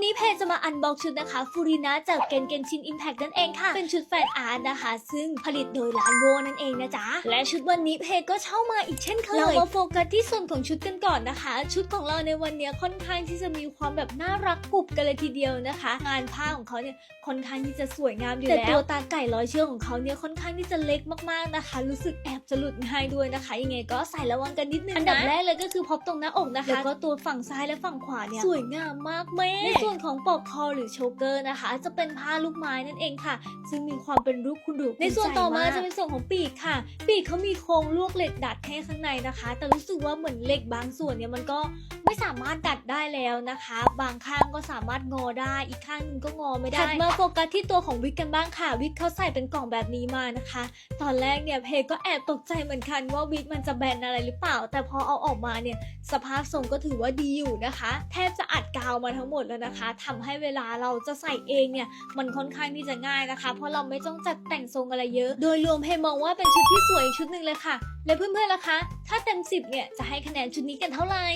วันนี้เพจจะมาอันบ็อกชุดนะคะฟูรินะจากเกนเกนชินอิมแพคนั่นเองค่ะ เป็นชุดแฟนอาร์ตนะคะ ซึ่งผลิตโดยร้านโวนั่นเองนะจ๊ะ และชุดวันนี้เพจก็เช่ามาอีกเช่นเคย เรามาโฟกัสที่ส่วนของชุดกันก่อนนะคะ ชุดของเราในวันนี้ค่อนข้างที่จะมีความแบบน่ารักกรุบกันเลยทีเดียวนะคะ งานผ้าของเขาเนี่ยค่อนข้างที่จะสวยงามอยู่แล้วแต่ตัวตาไก่ร้อยเชือกของเขาเนี่ยค่อนข้างที่จะเล็กมากๆนะคะ รู้สึกแอบจะหลุดง่ายด้วยนะคะยังไงก็ใส่ระวังกันนิดนึงนะอันดับแรกเลยก็คือพบตรงหน้าอกนะคะแล้วก็ตัวฝั่งซ้ายและฝั่งขวาเนี่ยสวยงามมากแม่ในส่วนของปลอกคอหรือโชเกอร์นะคะ จะเป็นผ้าลูกไม้นั่นเองค่ะ ซึ่งมีความเป็นรูปคุณดูในส่วนต่อมาจะเป็นส่วนของปีกค่ะ ปีกเขามีโครงลวกเหล็กดัดให้ข้างในนะคะ แต่รู้สึกว่าเหมือนเหล็กบางส่วนเนี่ยมันก็ ไม่สามารถดัดได้แล้วนะคะ บางข้างก็สามารถงอได้อีกข้างหนึงก็งอไม่ได้ถัดมาโฟกัสที่ตัวของวิกกันบ้างค่ะ วิกเขาใส่เป็นกล่องแบบนี้มานะคะ ตอนแรกเนี่ยเพก็แอบตกใจเหมือนกันว่าวิกมันจะแบนอะไรหรือเปล่า แต่พอเอาออกมาเนี่ยสภาพทรงก็ถือว่าดีอยู่นะคะ แทบจะอัดกาวมาทั้งหมดแล้วนะคะทำให้เวลาเราจะใส่เองเนี่ยมันค่อนข้างที่จะง่ายนะคะ เพราะเราไม่ต้องจัดแต่งทรงอะไรเยอะ โดยรวมเพมองว่าเป็นชุดที่สวยชุดหนึ่งเลยค่ะ และเพื่อนๆล่ะคะ ถ้าเต็ม 10เนี่ยจะให้คะแนนชุดนี้กันเท่าไหร่